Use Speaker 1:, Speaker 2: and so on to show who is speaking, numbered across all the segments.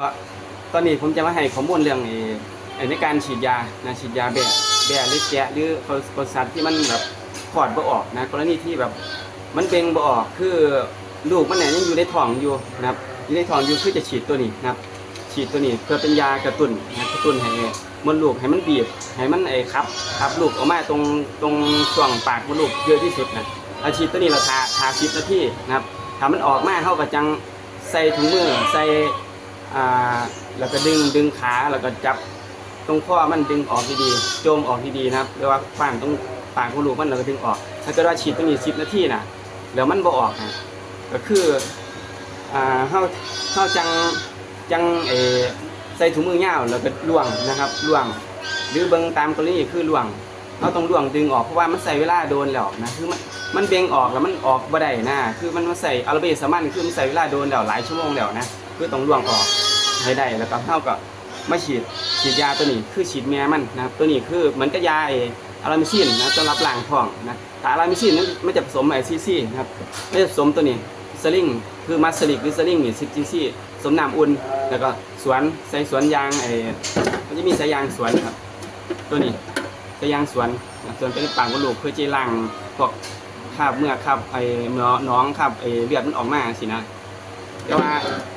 Speaker 1: ก็ตอนนี้ผมจะมาให้ข้อมูลเรื่องไอ้ในการฉีดยานะฉีดยาแบะแบะหรือแกะหรือปศุสัตว์ที่มันแบบคลอดบ่ออกนะกรณีที่แบบมันเบ่งบ่ออกคือลูกมันเนี่ยยังอยู่ในท้องอยู่นะครับอยู่ในท้องอยู่คือจะฉีดตัวนี้นะครับ ฉีดตัวนี้เพื่อเป็นยากระตุ้นนะกระตุ้นให้มดลูกให้มันบีบให้มันไอ้ครับครับลูกออกมาตรงตรงช่วงปากมดลูกเยอะที่สุดนะเอาฉีดตัวนี้เราทาทาสิบนาทีนะครับถ้ามันออกมาเท่ากับจังใส่ถุงมือใส่ อ่าแล้วก็ดึงดึงขาแล้วก็จับ ตรงข้อมันดึงออกดีๆโจมออกดีๆนะครับหรือว่าฟันตรงปากมดลูกมันเราก็ดึงออก ถ้าเกิดว่าฉีดตัวนี้สิบนาทีนะแล้วมันบ่ออกนะก็คืออ่าเฮาเฮาจังจังเอใส่ถุงมือยาวแล้วก็ล่วงนะครับล่วง หรือเบิ่งตามกรณีคือล่วงเราต้องล่วงดึงออกเพราะว่ามันใส่เวลาโดนแล้วนะคือมันมันเบ่งออกแล้วมันออกบ่ได้นะคือมันมาใส่อาราเบสามันคือมันใส่เวลาโดนแล้วหลายชั่วโมงแล้วนะคือต้องล่วงออก ให้ได้แล้วก็เท่ากับมาฉีดฉีดยาตัวนี้คือฉีดแม่มันนะครับตัวนี้คือเหมือนกับยาอ้อารามิซินนะสำหรับล้างท้องนะถ้าอารามิซินนั้นไมันจะผสมไอซีซีนะครับไม่จะผสมตัวนี้สลิงคือมัสลิกหรือสลิงนี่10ซีซีสมน้ำอุ่นแล้วก็สวนใส่สวนยางไอ้มันจะมีสายยางสวนครับ ตัวนี้สายยางสวนสวนเป็นปากมดลูกเพื่อจะล้างพวกคราบเมื่อกคราบไอ้เมื่อน้องคราบไอ้เลือดมันออกมาสินะ แต่ว่า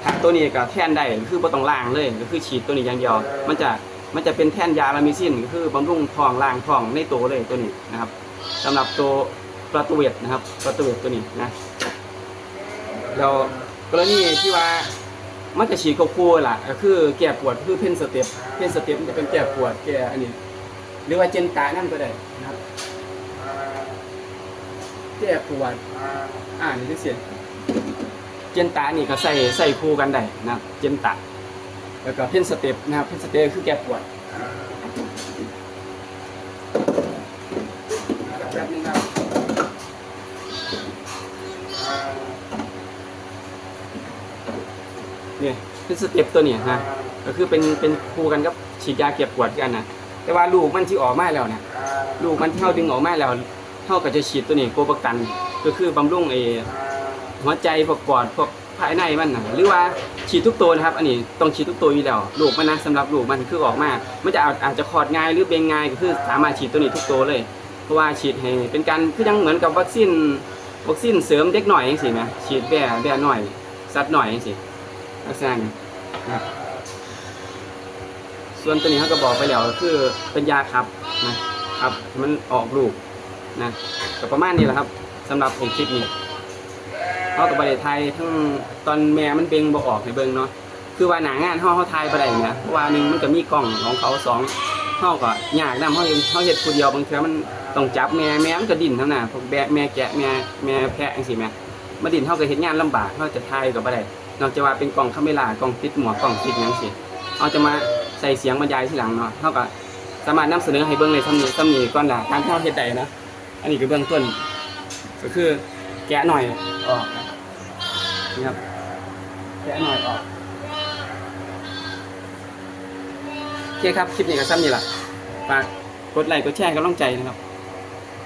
Speaker 1: ถ้าตัวนี้ก็แท่นได้ก็คือบ่ต้องล้างเลยก็คือฉีดตัวนี้อย่างเดียว มันจะมันจะเป็นแท่นยาลามิซินก็คือบำรุงท้องล้างท้องในตัวเลยตัวนี้นะครับสำหรับตัวปลาตูเวตนะครับปลาตูเวตตัวนี้นะแล้วกรณีที่ว่ามันจะฉีดควบคู่ล่ะก็คือแก้ปวดคือเพนสเต็ปเพนสเต็ปมันจะเป็นแก้ปวดแก้อันนี้หรือว่าเจนตานั่นก็ได้นะครับแก้ปวดอ่านี่เสียง จนตานี่ก็ใส่ใส่คู่กันได้นะครับเจนตาแล้วก็เพนสเต็ปนะครับเพนสเต็ปคือแก้ปวดแป๊บนึงครับเนี่ยคือสเต็ปตัวเนี่ยนะก็คือเป็นเป็นคู่กันกับฉีดยาเก็บปวดกันนะแต่ว่าลูกมันที่ออกมาแล้วเนี่ยลูกมันเท่าดึงออกมาแล้วเท่ากับจะฉีดตัวนี้โกประกัน ก็คือบำรุงไอ หัวใจพวกปอดพวกภายในมันนะหรือว่าฉีดทุกตัวนะครับ อันนี้ต้องฉีดทุกตัวอยู่แล้วลูกมันนะสำหรับลูกมันคือออกมามันจะอาจจะคลอดง่ายหรือเบงง่ายก็คือสามารถฉีดตัวนี้ทุกตัวเลย เพราะว่าฉีดให้เป็นการคือยังเหมือนกับวัคซีนวัคซีนเสริมเด็กหน่อยองสินะฉีดแบ่แบ่หน่อยสัตว์หน่อยองสิลักษณะนี้นะครับส่วนตัวนี้เขาก็บอกไปแล้วคือเป็นยาครับนะครับมันออกลูกนะก็ประมาณนี้แหละครับสำหรับผมคลิปนี้ เขากับประเทศไทยทั้งตอนแม่มันเบ่งบ่ออกให้เบิ่งเนาะคือว่าหนางานเขาเขาทายไปได้เนี่ยเพราะว่าหนึงมันก็มีกล้องของเขาสองเขาก็ยากนะเขาเห็นเขาเห็ดคนเดียวบางทีมันต้องจับแม่แม่มันก็ดิ้นเท่านั้นพวกแบะแม่แกะแม่แม่แพะจังซี่แม่มาดิ้นเขาก็เห็นงานลำบากเขาจะทายก็บ่ได้นอกจากว่าเป็นกล่องคาเมล่ากล่องติดหมวกกล่องติดหยังสิเอาจะมาใส่เสียงบรรยายทีหลังเนาะเท่ากับสามารถนำเสนอให้เบิ่งในซ้ำนี้ซ้ำนี้ก่อนละการที่เราเฮ็ดได้นะอันนี้คือเบื้องต้นก็คือแกะหน่อยออก นี่ครับแค่หน่อยออกโอเคครับ คลิปนี้ก็ซ้ำนี่แหละฝากกดไลค์กดแชร์กำลังใจนะครับ